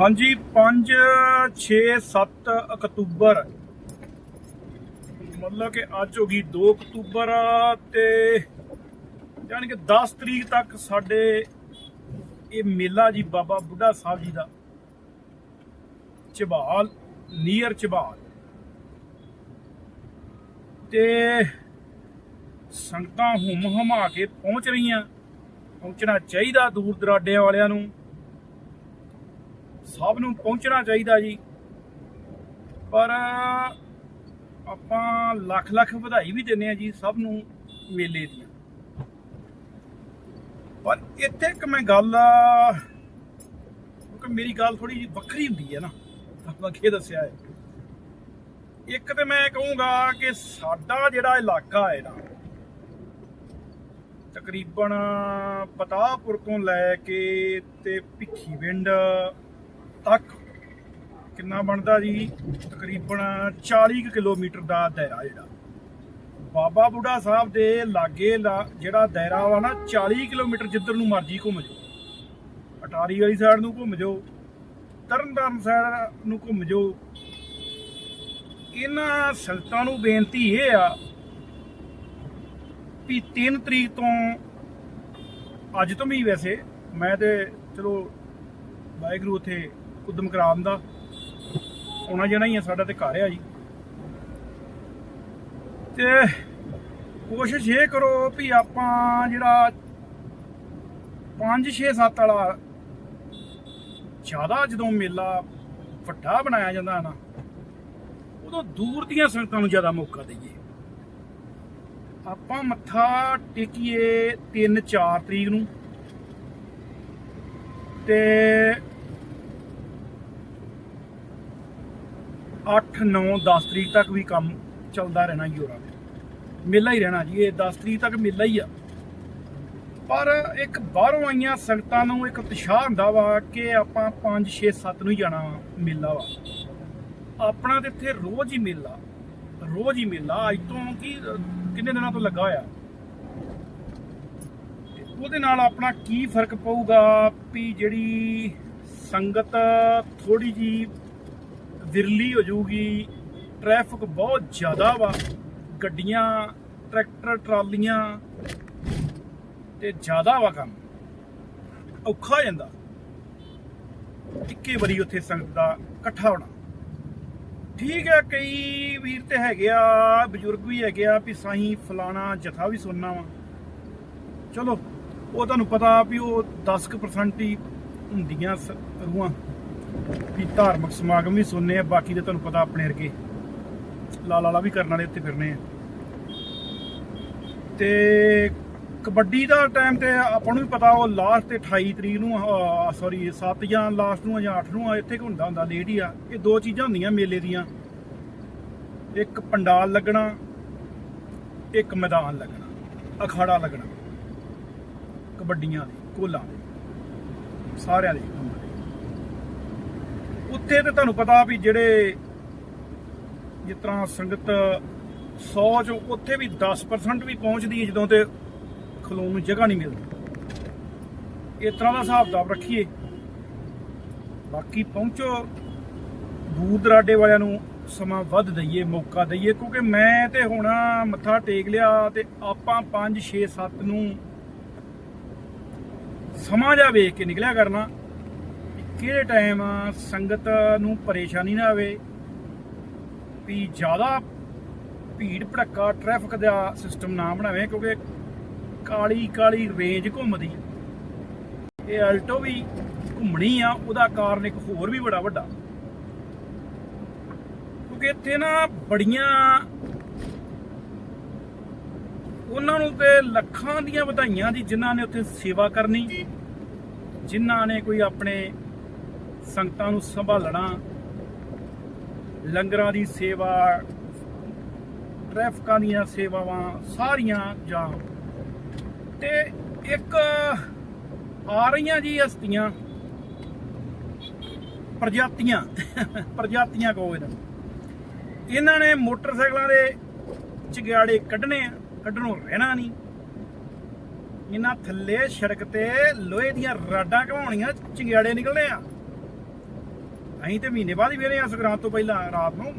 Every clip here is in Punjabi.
ਹਾਂਜੀ 5 6 7 ਅਕਤੂਬਰ। ਮਤਲਬ ਕਿ ਅੱਜ ਹੋ ਗਈ 2 ਅਕਤੂਬਰ ਤੇ ਯਾਨੀ ਕਿ 10 ਤਰੀਕ ਤੱਕ ਸਾਡੇ ਇਹ ਮੇਲਾ ਜੀ ਬਾਬਾ ਬੁੱਢਾ ਸਾਹਿਬ ਜੀ ਦਾ ਚਬਾਲ, ਨੀਅਰ ਚਬਾਲ। ਤੇ ਸੰਗਤਾਂ ਹੁਮ ਹਮਾ ਕੇ ਪਹੁੰਚ ਰਹੀਆਂ। ਪਹੁੰਚਣਾ ਚਾਹੀਦਾ ਦੂਰ ਦਰਾਡਿਆਂ ਵਾਲਿਆਂ ਨੂੰ। ਸਭ ਨੂੰ ਪਹੁੰਚਣਾ ਚਾਹੀਦਾ ਜੀ। ਪਰ ਆਪਾਂ ਲੱਖ ਲੱਖ ਵਧਾਈ ਵੀ ਦਿੰਦੇ ਆ ਜੀ ਸਭ ਨੂੰ ਮੇਲੇ ਦੀ ਪਰ ਇੱਥੇ ਇੱਕ ਮੈਂ ਗੱਲ, ਕਿਉਂਕਿ ਮੇਰੀ ਗੱਲ ਥੋੜੀ ਜਿਹੀ ਵੱਖਰੀ ਹੁੰਦੀ ਹੈ ਨਾ, ਆਪਾਂ ਅੱਗੇ ਦੱਸਿਆ ਹੈ। ਇੱਕ ਤੇ ਮੈਂ ਕਹੂੰਗਾ ਕਿ ਸਾਡਾ ਜਿਹੜਾ ਇਲਾਕਾ ਹੈ ਨਾ, ਤਕਰੀਬਨ ਪਤਾਪੁਰ ਤੋਂ ਲੈ ਕੇ ਤੇ ਭਿੱਖੀਵਿੰਡ ਤੱਕ ਕਿੰਨਾ ਬਣਦਾ ਜੀ? ਤਕਰੀਬਨ 40 ਕੁ ਕਿਲੋਮੀਟਰ ਦਾ ਦਾਇਰਾ ਜਿਹੜਾ। ਬਾਬਾ ਬੁੱਢਾ ਸਾਹਿਬ ਦੇ ਲਾਗੇ ਲਾ- ਜਿਹੜਾ ਦਾਇਰਾ ਵਾ ਨਾ 40 ਕਿਲੋਮੀਟਰ ਜਿੱਧਰ ਨੂੰ ਮਰਜ਼ੀ ਘੁੰਮ ਜਾਓ। ਅਟਾਰੀ ਵਾਲੀ ਸਾਈਡ ਨੂੰ ਘੁੰਮ ਜਾਓ, ਤਰਨਤਾਰਨ ਸਾਈਡ ਨੂੰ ਘੁੰਮ ਜਾਓ। ਇਹਨਾਂ ਸੰਗਤਾਂ ਨੂੰ ਬੇਨਤੀ ਇਹ ਆ ਵੀ 3 ਤਰੀਕ ਤੋਂ ਅੱਜ ਤੋਂ ਵੀ ਵੈਸੇ ਮੈਂ ਤੇ ਚਲੋ ਵਾਹਿਗੁਰੂ ਉਥੇ ਉਦਮ ਕਰਾ ਦਿੰਦਾ ਆਉਣਾ ਜਾਣਾ ਹੀ ਆ ਸਾਡਾ ਤੇ ਘਰ ਆ ਜੀ। ਤੇ ਕੋਸ਼ਿਸ਼ ਇਹ ਕਰੋ ਵੀ ਆਪਾਂ ਜਿਹੜਾ 5 6 7 ਵਾਲਾ ਜ਼ਿਆਦਾ ਜਦੋਂ ਮੇਲਾ ਵੱਡਾ ਬਣਾਇਆ ਜਾਂਦਾ ਹੈ ਨਾ, ਉਦੋਂ ਦੂਰ ਦੀਆਂ ਸੰਗਤਾਂ ਨੂੰ ਜ਼ਿਆਦਾ ਮੌਕਾ ਦਈਏ। ਆਪਾਂ ਮੱਥਾ ਟੇਕੀਏ 3 4 ਤਰੀਕ ਨੂੰ। ਤੇ 8 9 10 ਤਰੀਕ ਤੱਕ ਵੀ ਕੰਮ ਚੱਲਦਾ ਰਹਿਣਾ ਯੋਰਾ ਦੇ। ਮੇਲਾ ਹੀ ਰਹਿਣਾ ਜੀ, ਇਹ 10 ਤਰੀਕ ਤੱਕ ਮੇਲਾ ਹੀ ਆ। ਪਰ ਇੱਕ ਬਾਹਰੋਂ ਆਈਆਂ ਸੰਗਤਾਂ ਨੂੰ ਇੱਕ ਉਤਸ਼ਾਹ ਹੁੰਦਾ ਵਾ ਕਿ ਆਪਾਂ 5 6 7 ਨੂੰ ਜਾਣਾ ਮੇਲਾ ਵਾ। ਆਪਣਾ ਤੇ ਇੱਥੇ ਰੋਜ਼ ਹੀ ਮੇਲਾ, ਰੋਜ਼ ਹੀ ਮੇਲਾ। ਅੱਜ ਤੋਂ ਕੀ, ਕਿੰਨੇ ਦਿਨਾਂ ਤੋਂ ਲੱਗਾ ਹੋਇਆ? ਉਹਦੇ ਨਾਲ ਆਪਣਾ ਕੀ ਫ਼ਰਕ ਪਊਗਾ ਵੀ ਜਿਹੜੀ ਸੰਗਤ ਥੋੜੀ ਜੀ ਵਿਰਲੀ ਹੋ ਜਾਊਗੀ ਟ੍ਰੈਫਿਕ ਬਹੁਤ ਜ਼ਿਆਦਾ ਵਾ। ਗੱਡੀਆਂ, ਟਰੈਕਟਰ, ਟਰਾਲੀਆਂ ਤੇ ਜ਼ਿਆਦਾ ਵਾ ਕੰਮ। ਔਖਾ ਹੋ ਜਾਂਦਾ। ਇੱਕੇ ਵਾਰੀ ਉੱਥੇ ਸੰਗਤ ਦਾ ਇਕੱਠਾ ਹੋਣਾ। ਠੀਕ ਹੈ, ਕਈ ਵੀਰ ਤੇ ਹੈਗੇ ਆ, ਬਜ਼ੁਰਗ ਵੀ ਹੈਗੇ ਆ ਵੀ ਸਾਈ ਫਲਾਣਾ ਜਥਾ ਵੀ ਸੁਣਨਾ ਵਾ। ਚਲੋ, ਉਹ ਤੁਹਾਨੂੰ ਪਤਾ ਵੀ ਉਹ 10% ਹੀ ਹੁੰਦੀਆਂ ਸ- ਰੂਹਾਂ। ਵੀ ਧਾਰਮਿਕ ਸਮਾਗਮ ਵੀ ਸੁਣਨੇ ਆ ਬਾਕੀ ਤੇ ਤੁਹਾਨੂੰ ਪਤਾ ਆਪਣੇ ਵਰਗੇ ਲਾਲ ਲਾਲਾ ਵੀ ਕਰਨ ਵਾਲੇ ਉੱਤੇ ਫਿਰਨੇ ਆ। ਤੇ ਕਬੱਡੀ ਦਾ ਟਾਈਮ ਤੇ ਆਪਾਂ ਨੂੰ ਵੀ ਪਤਾ ਉਹ ਲਾਸਟ ਤੇ 28 ਤਰੀਕ ਨੂੰ ਸੌਰੀ 7 ਜਾਂ ਲਾਸਟ ਨੂੰ ਜਾਂ 8 ਨੂੰ ਆ, ਇੱਥੇ ਹੁੰਦਾ ਹੁੰਦਾ ਲੇਟ ਹੀ ਆ। ਇਹ ਦੋ ਚੀਜ਼ਾਂ ਹੁੰਦੀਆਂ ਮੇਲੇ ਦੀਆਂ। ਇੱਕ ਪੰਡਾਲ ਲੱਗਣਾ ਇੱਕ ਮੈਦਾਨ ਲੱਗਣਾ ਅਖਾੜਾ ਲੱਗਣਾ। ਕਬੱਡੀਆਂ ਦੇ ਕੋਲਾਂ ਦੇ ਸਾਰਿਆਂ ਦੇ। ਉੱਥੇ ਤੇ ਤੁਹਾਨੂੰ ਪਤਾ ਵੀ ਜਿਹੜੇ ਜਿਸ ਤਰ੍ਹਾਂ ਸੰਗਤ 100 ਚੋਂ ਉੱਥੇ ਵੀ 10% ਵੀ ਪਹੁੰਚਦੀ ਹੈ ਜਦੋਂ ਤੇ ਖਲੋਣ ਨੂੰ ਜਗ੍ਹਾ ਨਹੀਂ ਮਿਲਦੀ। ਇਸ ਤਰ੍ਹਾਂ ਦਾ ਹਿਸਾਬ ਕਿਤਾਬ ਰੱਖੀਏ। ਬਾਕੀ ਪਹੁੰਚੋ, ਦੂਰ ਦਰਾਡੇ ਵਾਲਿਆਂ ਨੂੰ ਸਮਾਂ ਵੱਧ ਦਈਏ, ਮੌਕਾ ਦਈਏ, ਕਿਉਂਕਿ ਮੈਂ ਤੇ ਹੁਣ ਮੱਥਾ ਟੇਕ ਲਿਆ ਤੇ ਆਪਾਂ 5 6 7 ਨੂੰ ਸਮਾਂ ਜਾ ਵੇਖ ਕੇ ਨਿਕਲਿਆ ਕਰਨਾ। ਕਿਹੜੇ ਟਾਈਮ ਸੰਗਤ ਨੂੰ ਪਰੇਸ਼ਾਨੀ ਨਾ ਆਵੇ? ਵੀ ਜ਼ਿਆਦਾ ਭੀੜ ਭੜੱਕਾ ਟ੍ਰੈਫਿਕ ਦਾ ਸਿਸਟਮ ਨਾ ਬਣਾਵੇ, ਕਿਉਂਕਿ ਕਾਲੀ ਕਾਲੀ ਰੇਂਜ ਘੁੰਮਦੀ। ਇਹ ਅਲਟੋ ਵੀ ਘੁੰਮਣੀ ਆ, ਉਹਦਾ ਕਾਰਨ ਇੱਕ ਹੋਰ ਵੀ ਬੜਾ ਵੱਡਾ। ਕਿਉਂਕਿ ਇੱਥੇ ਨਾ ਬੜੀਆਂ ਉਹਨਾਂ ਨੂੰ ਤੇ ਲੱਖਾਂ ਦੀਆਂ ਵਧਾਈਆਂ ਦੀ ਜਿਨ੍ਹਾਂ ਨੇ ਉੱਥੇ ਸੇਵਾ ਕਰਨੀ, ਜਿਨ੍ਹਾਂ ਨੇ ਕੋਈ ਆਪਣੇ ਸੰਗਤਾਂ ਨੂੰ ਸੰਭਾਲਣਾ, ਲੰਗਰਾਂ ਦੀ ਸੇਵਾ, ਟ੍ਰੈਫਿਕਾਂ ਦੀਆਂ ਸੇਵਾਵਾਂ, ਸਾਰੀਆਂ ਜਾਂ ਤੇ ਇੱਕ ਆ ਰਹੀਆਂ ਜੀ ਹਸਤੀਆਂ, ਪ੍ਰਜਾਤੀਆਂ ਪ੍ਰਜਾਤੀਆਂ ਕਹੋ ਇਹਨਾਂ ਇਹਨਾਂ ਨੇ ਮੋਟਰਸਾਈਕਲਾਂ ਦੇ ਚਿਗਾੜੇ ਕੱਢਣੇ ਆ, ਕੱਢਣੋਂ ਰਹਿਣਾ ਨਹੀਂ। ਇਹਨਾਂ ਥੱਲੇ ਸੜਕ ਤੇ ਲੋਹੇ ਦੀਆਂ ਰਾਡਾਂ ਘਵਾਉਣੀਆਂ ਚਿਗਾੜੇ ਨਿਕਲਣੇ ਆ। ਅਸੀਂ ਤੇ ਮਹੀਨੇ ਬਾਅਦ ਹੀ ਵੇਰੇ ਆ ਸੰਗਰਾਂਦ ਤੋਂ ਪਹਿਲਾਂ, ਰਾਤ ਨੂੰ।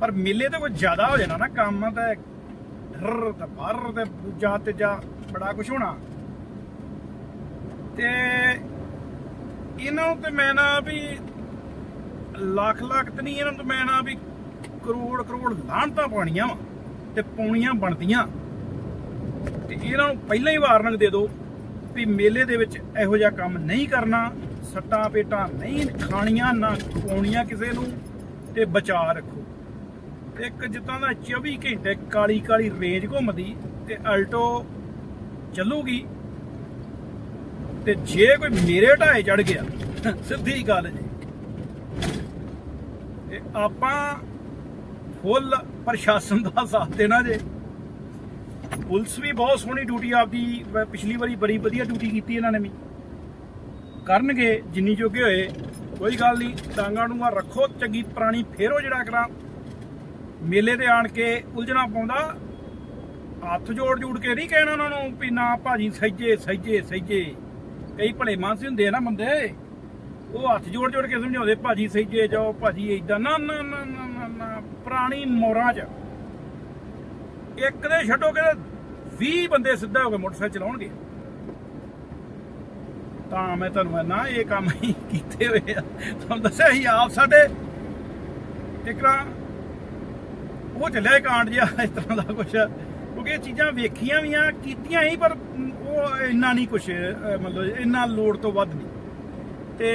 ਪਰ ਮੇਲੇ ਤੇ ਕੋਈ ਜ਼ਿਆਦਾ ਹੋ ਜਾਣਾ ਨਾ, ਕੰਮ ਤੇ ਢਰ ਤੇ ਭਰ ਤੇ ਦੂਜਾ ਤੇ ਜਾ ਬੜਾ ਕੁਝ ਹੋਣਾ। ਤੇ ਇਹਨਾਂ ਨੂੰ ਤੇ ਮੈਂ ਨਾ ਵੀ ਲੱਖ ਲੱਖ ਤੇ ਨਹੀਂ, ਇਹਨਾਂ ਨੂੰ ਮੈਂ ਨਾ ਵੀ ਕਰੋੜ ਕਰੋੜ ਲਾਹਣਤਾਂ ਪਾਉਣੀਆਂ ਵਾ ਤੇ ਪਾਉਣੀਆਂ ਬਣਦੀਆਂ। ਤੇ ਇਹਨਾਂ ਨੂੰ ਪਹਿਲਾਂ ਹੀ ਵਾਰਨਿੰਗ ਦੇ ਦਿਓ ਵੀ ਮੇਲੇ ਦੇ ਵਿੱਚ ਇਹੋ ਜਿਹਾ ਕੰਮ ਨਹੀਂ ਕਰਨਾ। ਸੱਟਾਂ ਪੇਟਾਂ ਨਹੀਂ ਖਾਣੀਆਂ, ਨਾ ਖਵਾਉਣੀਆਂ ਕਿਸੇ ਨੂੰ ਤੇ ਬਚਾ ਰੱਖੋ। ਇੱਕ ਜਿੱਦਾਂ ਦਾ 24 ਘੰਟੇ ਕਾਲੀ ਕਾਲੀ ਰੇਂਜ ਘੁੰਮਦੀ ਤੇ ਅਲਟੋ ਚੱਲੂਗੀ। ਤੇ ਜੇ ਕੋਈ ਮੇਰੇ ਢਾਏ ਚੜ ਗਿਆ, ਸਿੱਧੀ ਗੱਲ ਜੀ। ਤੇ ਆਪਾਂ ਫੁੱਲ ਪ੍ਰਸ਼ਾਸਨ ਦਾ ਸਾਥ ਦੇਣਾ ਜੇ। ਪੁਲਿਸ ਵੀ ਬਹੁਤ ਸੋਹਣੀ ਡਿਊਟੀ ਆਪਦੀ, ਪਿਛਲੀ ਵਾਰੀ ਬੜੀ ਵਧੀਆ ਡਿਊਟੀ ਕੀਤੀ ਇਹਨਾਂ ਨੇ ਵੀ। ਕਰਨਗੇ ਜਿੰਨੀ ਜੋਗੇ ਹੋਏ। ਕੋਈ ਗੱਲ ਨਹੀਂ ਟਾਂਗਾਂ ਨੂੰ ਰੱਖੋ ਚੰਗੀ ਪੁਰਾਣੀ ਫੇਰੋ ਜਿਹੜਾ ਕਰਾਂ। ਮੇਲੇ ਤੇ ਆਣ ਕੇ ਉਲਝਣਾ ਪਾਉਂਦਾ। ਹੱਥ ਜੋੜ ਜੋੜ ਕੇ ਨਹੀਂ ਕਹਿਣਾ ਉਹਨਾਂ ਨੂੰ ਵੀ ਨਾ ਭਾਜੀ ਸਹਿਜੇ ਸਹਿਜੇ ਸਹਿਜੇ। ਕਈ ਭਲੇ ਮਾਨਸ ਹੁੰਦੇ ਆ ਨਾ ਬੰਦੇ। ਉਹ ਹੱਥ ਜੋੜ ਜੋੜ ਕੇ ਸਮਝਾਉਂਦੇ ਭਾਜੀ ਸਹਿਜੇ ਜਾਓ ਭਾਜੀ ਏਦਾਂ। ਨਾ ਨਾ ਨਾ ਨਾ ਨਾ, ਨਾ ਪੁਰਾਣੀ ਮੋਰਾਂ 'ਚ। ਇੱਕ ਦੇ ਛੱਡੋ ਕਿ 20 ਬੰਦੇ ਸਿੱਧਾ ਹੋ ਕੇ ਮੋਟਰਸਾਈਕਲ ਚਲਾਉਣਗੇ। ਤਾਂ ਮੈਂ ਤੁਹਾਨੂੰ ਨਾ ਇਹ ਕੰਮ ਹੀ ਕੀਤੇ ਹੋਏ ਆ। ਤੁਹਾਨੂੰ ਦੱਸਿਆ ਸੀ ਆਪ ਸਾਡੇ। ਇਕਰਾ ਉਹ ਚੱਲਿਆ ਕਾਂਡ ਜਿਹਾ, ਇਸ ਤਰ੍ਹਾਂ ਦਾ ਕੁਛ। ਕਿਉਂਕਿ ਇਹ ਚੀਜ਼ਾਂ ਵੇਖੀਆਂ ਵੀ ਆ, ਕੀਤੀਆਂ ਹੀ, ਪਰ ਉਹ ਇੰਨਾ ਨਹੀਂ ਕੁਛ ਮਤਲਬ ਇੰਨਾ ਲੋੜ ਤੋਂ ਵੱਧ ਨਹੀਂ। ਤੇ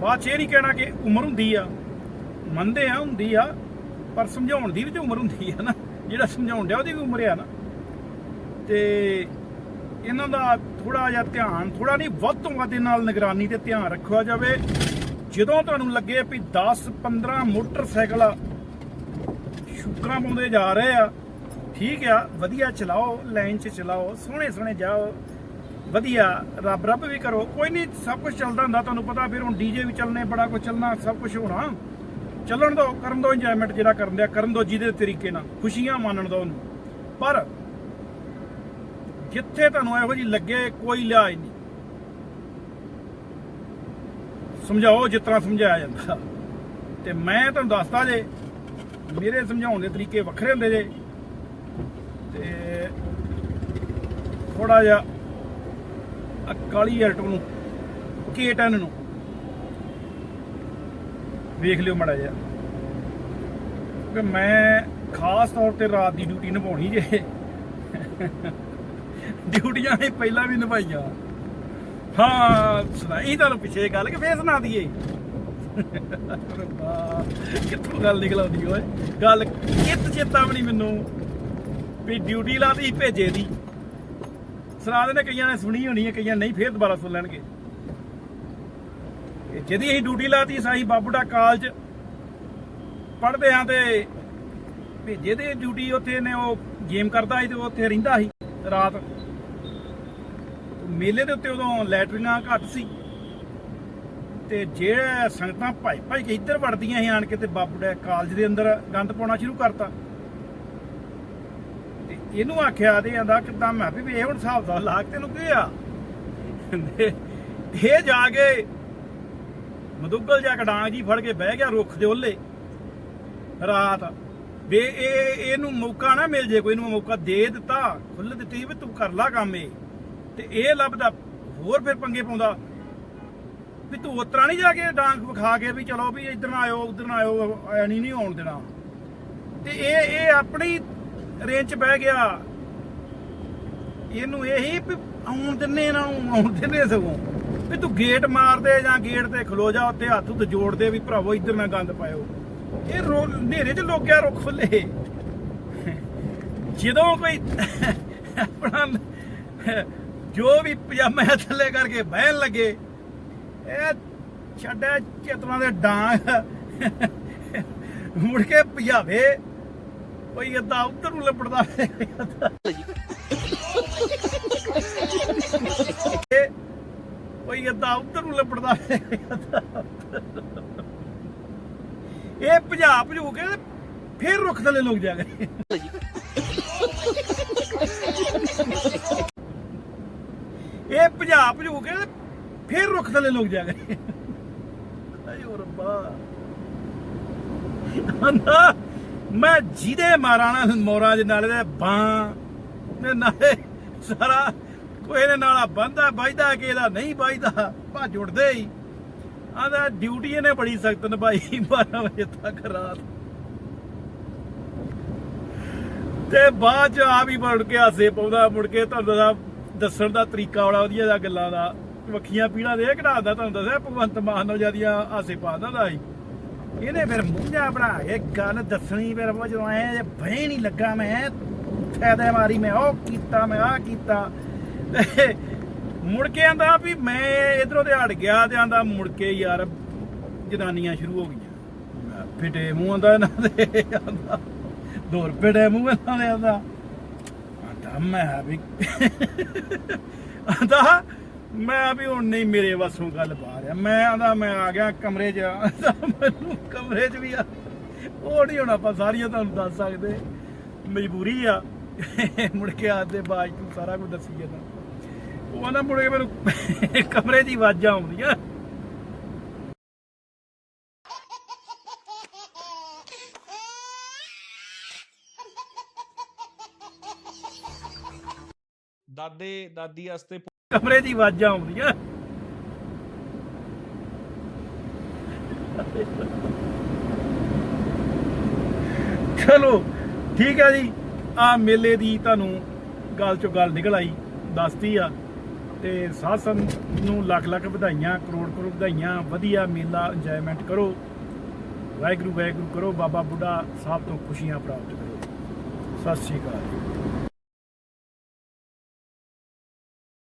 ਬਾਅਦ 'ਚ ਇਹ ਨਹੀਂ ਕਹਿਣਾ ਕਿ ਉਮਰ ਹੁੰਦੀ ਆ। ਮੰਨਦੇ ਆ, ਹੁੰਦੀ ਆ, ਪਰ ਸਮਝਾਉਣ ਦੀ ਵੀ ਤੇ ਉਮਰ ਹੁੰਦੀ ਆ ਨਾ। ਜਿਹੜਾ ਸਮਝਾਉਣ ਡਿਆ, ਉਹਦੀ ਵੀ ਉਮਰ ਆ ਨਾ। ਤੇ ਇਹਨਾਂ ਦਾ ਥੋੜਾ ਜਿਹਾ ਧਿਆਨ ਥੋੜਾ ਨਹੀਂ, ਵੱਧ ਤੋਂ ਵੱਧ ਇਹਨਾਂ ਨਾਲ ਨਿਗਰਾਨੀ ਤੇ ਧਿਆਨ ਰੱਖਿਆ ਜਾਵੇ। ਜਦੋਂ ਤੁਹਾਨੂੰ ਲੱਗੇ ਵੀ 10 15 ਮੋਟਰਸਾਈਕਲ ਸ਼ੁਕਰਾਂ ਪਾਉਂਦੇ ਜਾ ਰਹੇ ਆ, ਠੀਕ ਆ, ਵਧੀਆ ਚਲਾਓ, ਲਾਈਨ 'ਚ ਚਲਾਓ, ਸੋਹਣੇ ਸੋਹਣੇ ਜਾਓ, ਵਧੀਆ, ਰੱਬ ਰੱਬ ਵੀ ਕਰੋ। ਕੋਈ ਨਹੀਂ, ਸਭ ਕੁਝ ਚੱਲਦਾ ਹੁੰਦਾ, ਤੁਹਾਨੂੰ ਪਤਾ ਫਿਰ ਹੁਣ ਡੀਜੇ ਵੀ ਚੱਲਨੇ ਬੜਾ ਕੁਝ ਚੱਲਣਾ, ਸਭ ਕੁਝ ਹੋਣਾ। ਚੱਲਣ ਦੋ, ਕਰਨ ਦੋ ਇੰਜੋਇਮੈਂਟ ਜਿਹੜਾ ਕਰਨ ਦਿਆ, ਕਰਨ ਦੋ ਜਿਹਦੇ ਤਰੀਕੇ ਨਾਲ, ਖੁਸ਼ੀਆਂ ਮਾਣਨ ਦੋ ਉਹਨੂੰ। ਪਰ ਜਿੱਥੇ ਤੁਹਾਨੂੰ ਇਹੋ ਜੀ ਲੱਗੇ, ਕੋਈ ਲਿਆਜ ਨਹੀਂ। ਸਮਝਾਓ, ਜਿਸ ਤਰ੍ਹਾਂ ਸਮਝਾਇਆ ਜਾਂਦਾ। ਤੇ ਮੈਂ ਤੁਹਾਨੂੰ ਦੱਸਦਾ ਜੇ, ਮੇਰੇ ਸਮਝਾਉਣ ਦੇ ਤਰੀਕੇ ਵੱਖਰੇ ਹੁੰਦੇ ਜੇ। ਤੇ ਥੋੜਾ ਜਿਹਾ ਆਹ ਕਾਲੀ ਐਲਟੋ ਨੂੰ K10 ਨੂੰ ਵੇਖ ਲਿਓ ਮੜਾ ਜਿਹਾ। ਕਿ ਮੈਂ ਖਾਸ ਤੌਰ ਤੇ ਰਾਤ ਦੀ ਡਿਊਟੀ ਨਿਭਾਉਣੀ ਜੇ। ਡਿਊਟੀਆਂ ਹੀ ਪਹਿਲਾਂ ਵੀ ਨਿਭਾਈਆਂ। ਹਾਂ ਸੁਣਾਈ ਤੁਹਾਨੂੰ ਪਿੱਛੇ ਗੱਲ ਕਿ ਫੇਰ ਸੁਣਾ ਦਈਏ। ਕਿੱਥੋਂ ਗੱਲ ਨਿਕਲ ਆਉਂਦੀ ਓਏ? ਗੱਲ ਕਿਤ ਚੇਤਾ ਮੈਨੂੰ ਵੀ ਡਿਊਟੀ ਲਾਤੀ, ਭੇਜੇ ਦੀ। ਸੁਣਾ ਦੇਣੇ ਕਈਆਂ ਨੇ ਸੁਣੀ ਹੋਣੀ ਹੈ, ਕਈਆਂ ਨਹੀਂ, ਫੇਰ ਦੁਬਾਰਾ ਸੁਣ ਲੈਣਗੇ। ਜਿਹਦੀ ਅਸੀਂ ਡਿਊਟੀ ਲਾਤੀ ਸਾਈ ਬਾਬੂਡਾ ਕਾਲਜ ਪੜ੍ਹਦੇ ਆਂ ਤੇ ਭੇਜੇ ਦੇ ਡਿਊਟੀ ਉੱਥੇ ਨੇ, ਉਹ ਗੇਮ ਕਰਦਾ ਸੀ ਤੇ ਉਹ ਉੱਥੇ ਰਹਿੰਦਾ ਸੀ ਰਾਤ। ਮੇਲੇ ਦੇ ਉੱਤੇ ਉਦੋਂ ਲੈਟਰੀਨਾਂ ਘੱਟ ਸੀ। ਤੇ ਜਿਹੜੇ ਸੰਗਤਾਂ ਭਾਈ ਭਾਈ ਕੇ ਇੱਧਰ ਵੜਦੀਆਂ ਸੀ ਆਣ ਕੇ ਤੇ ਬਾਬੂੜਾ ਕਾਲਜ ਦੇ ਅੰਦਰ ਗੰਦ ਪਾਉਣਾ ਸ਼ੁਰੂ ਕਰਤਾ। ਤੇ ਇਹਨੂੰ ਆਖਿਆ ਤੇ ਆਂਦਾ ਕਿਦਾਂ ਮੈਂ ਵੀ ਇਹ ਹੁਣ ਹਿਸਾਬ ਦਾ ਲਾ ਕੇ ਤੈਨੂੰ ਕੀ ਆ ਇਹ ਜਾ ਕੇ ਮਦੁੱਗਲ ਜਾ ਕੇ ਜੀ ਫੜ ਕੇ ਬਹਿ ਗਿਆ ਰੁੱਖ ਦੇ ਉੱਲੇ। ਰਾਤ ਵੇ ਇਹ ਇਹਨੂੰ ਮੌਕਾ ਨਾ ਮਿਲ ਜੇ, ਕੋਈ ਨੂੰ ਮੌਕਾ ਦੇ ਦਿੱਤਾ ਖੁੱਲ ਦਿੱਤੀ ਵੀ ਤੂੰ ਕਰ ਲਾ ਕੰਮ ਇਹ। ਤੇ ਇਹ ਲੱਭਦਾ, ਹੋਰ ਫਿਰ ਪੰਗੇ ਪਾਉਂਦਾ। ਵੀ ਤੂੰ ਉਤਰਾ ਨਹੀਂ ਜਾ ਕੇ ਡਾਂਗ ਵਿਖਾ ਕੇ ਵੀ ਚਲੋ ਵੀ ਇੱਧਰ ਨਾ ਆਇਓ, ਉੱਧਰ ਨਾ ਆਇਓ, ਐ ਨਹੀਂ ਆਉਣ ਦੇਣਾ। ਤੇ ਇਹ ਇਹ ਆਪਣੀ ਰੇਂਜ 'ਚ ਬਹਿ ਗਿਆ। ਇਹਨੂੰ ਇਹੀ ਵੀ ਆਉਣ ਦਿੰਨੇ ਇਹਨਾਂ ਨੂੰ, ਆਉਣ ਦਿੰਨੇ ਸਗੋਂ। ਵੀ ਤੂੰ ਗੇਟ ਮਾਰ ਦੇ ਜਾਂ ਗੇਟ ਤੇ ਖਲੋ ਜਾ, ਉੱਤੇ ਹੱਥ ਉੱਤੇ ਜੋੜ ਦੇ ਵੀ ਭਰਾਵੋ ਇੱਧਰ ਨਾ ਗੰਦ ਪਾਇਓ। ਇਹ ਰੋ- ਹਨੇਰੇ 'ਚ ਲੋਕਿਆ ਰੁੱਖ ਖੁੱਲੇ ਜਦੋਂ ਕੋਈ ਆਪਣਾ ਜੋ ਵੀ ਪਜਾਮੇ ਥੱਲੇ ਕਰਕੇ ਬਹਿਣ ਲੱਗੇ, ਇਹ ਛੱਡਿਆ ਚੇਤਨਾ ਦੇ ਡਾਂਗ। ਮੁੜ ਕੇ ਭਜਾਵੇ, ਕੋਈ ਅੱਧਾ ਉੱਧਰ ਨੂੰ ਲੱਪੜਦਾ ਕੋਈ ਅੱਧਾ ਉੱਧਰ ਨੂੰ ਲੱਪੜਦਾ ਇਹ ਭਜਾ ਭਜੂ ਕੇ ਫਿਰ ਰੁੱਖ ਥੱਲੇ ਲੋਕ ਜਾ ਗਏ ਇਹ ਭਜਾ ਭਜੂ ਕੇ ਫਿਰ ਰੁੱਖ ਥੱਲੇ ਲੋਕ ਜਾ ਗਏ। ਹਾਏ ਓ ਰੱਬਾ। ਆਂਦਾ, ਮੈਂ ਜਿਹਦੇ ਮਾਰਾਂ ਨਾ ਦੇ ਨਾਲੇ ਦੇ ਬਾਂ ਤੇ ਨਾਲੇ ਸਾਰਾ ਕੋਈ ਇਹਦੇ ਨਾਲ ਬੰਦਾ ਵੱਜਦਾ ਕਿ ਇਹਦਾ ਨਹੀਂ ਵੱਜਦਾ, ਭੱਜ ਉੱਠਦੇ ਹੀ। ਆਂਦਾ ਡਿਊਟੀ ਇਹਨੇ ਬੜੀ ਸਖਤ ਨਿਭਾਈ 12 ਵਜੇ ਤੱਕ ਰਾਤ। ਤੇ ਬਾਅਦ ਚ ਆ ਵੀ ਮੁੜ ਕੇ ਹਾਸੇ ਪਾਉਂਦਾ, ਮੁੜ ਕੇ ਤੁਹਾਨੂੰ ਦਾ ਦੱਸਣ ਦਾ ਤਰੀਕਾ ਬੜਾ ਵਧੀਆ ਦਾ ਗੱਲਾਂ ਦਾ। ਵੱਖੀਆਂ ਪੀੜਾਂ ਦੇ ਕਢਾਉਂਦਾ ਤੁਹਾਨੂੰ ਦੱਸਿਆ ਭਗਵੰਤ ਮਾਨ ਨਾਲ ਜਿਆਦੀਆਂ ਹਾਸੇ ਪਾਉਂਦਾ ਦਾ ਸੀ। ਇਹਨੇ ਫਿਰ ਮੂੰਹਾਂ ਬਣਾ ਕੇ ਗੱਲ ਦੱਸਣੀ ਫਿਰ ਉਹ ਜਦੋਂ ਐ ਜੇ ਭੈ ਨਹੀਂ ਲੱਗਾ ਮੈਂ, ਫਾਇਦੇ ਮਾਰੀ ਮੈਂ, ਉਹ ਕੀਤਾ ਮੈਂ ਆ ਕੀਤਾ। ਮੁੜ ਕੇ ਆਂਦਾ ਵੀ ਮੈਂ ਇਧਰੋਂ ਤੇ ਹਟ ਗਿਆ ਤੇ ਆਂਦਾ ਮੁੜ ਕੇ ਯਾਰ ਜਨਾਨੀਆਂ ਸ਼ੁਰੂ ਹੋ ਗਈਆਂ। ਫਿਟੇ ਮੂੰਹ ਆਂਦਾ ਇਹਨਾਂ ਦੇ, ਆਂਦਾ। ਦੋ ਰੁਪਏ ਦੇ ਮੂੰਹ ਇਹਨਾਂ ਦੇ ਆਂਦਾ। ਆਂਦਾ ਮੈਂ ਵੀ ਆਂਦਾ, ਮੈਂ ਵੀ ਹੁਣ ਨਹੀਂ ਮੇਰੇ ਵੱਸੋਂ ਗੱਲ ਬਾਹਰ ਆ ਮੈਂ ਆਂਦਾ, ਮੈਂ ਆ ਗਿਆ ਕਮਰੇ 'ਚ। ਆਂਦਾ, ਮੈਨੂੰ ਕਮਰੇ 'ਚ ਵੀ ਆ। ਉਹ ਨਹੀਂ ਹੁਣ ਆਪਾਂ ਸਾਰੀਆਂ ਤੁਹਾਨੂੰ ਦੱਸ ਸਕਦੇ। ਮਜਬੂਰੀ ਆ। ਮੁੜ ਕੇ ਆਦੇ ਬਾਅਦ ਤੂੰ ਸਾਰਾ ਕੁਝ ਦੱਸੀ ਜਾਂਦਾ। ਉਹ ਆਂਦਾ, ਮੁੜ ਕੇ ਮੈਨੂੰ ਕਮਰੇ 'ਚ ਹੀ ਆਵਾਜ਼ਾਂ ਆਉਂਦੀਆਂ। ਦਾਦੇ ਦਾਦੀ ਵਾਸਤੇ ਕਮਰੇ ਦੀ ਹੀ ਆਵਾਜ਼ਾਂ ਆਉਂਦੀਆਂ। ਚਲੋ, ਠੀਕ ਹੈ ਜੀ। ਆ ਮੇਲੇ ਦੀ ਤੁਹਾਨੂੰ ਗੱਲ ਚੋਂ ਗੱਲ ਨਿਕਲ ਆਈ, ਦੱਸਤੀ ਆ। ਤੇ ਸਾਧ ਸੰਗਤ ਨੂੰ ਲੱਖ ਲੱਖ ਵਧਾਈਆਂ, ਕਰੋੜ ਕਰੋੜ ਵਧਾਈਆਂ, ਵਧੀਆ ਮੇਲਾ ਇੰਜੋਇਮੈਂਟ ਕਰੋ। ਵਾਹਿਗੁਰੂ ਵਾਹਿਗੁਰੂ ਕਰੋ, ਬਾਬਾ ਬੁੱਢਾ ਸਾਹਿਬ ਤੋਂ ਖੁਸ਼ੀਆਂ ਪ੍ਰਾਪਤ ਕਰੋ। ਸਤਿ ਸ਼੍ਰੀ ਅਕਾਲ।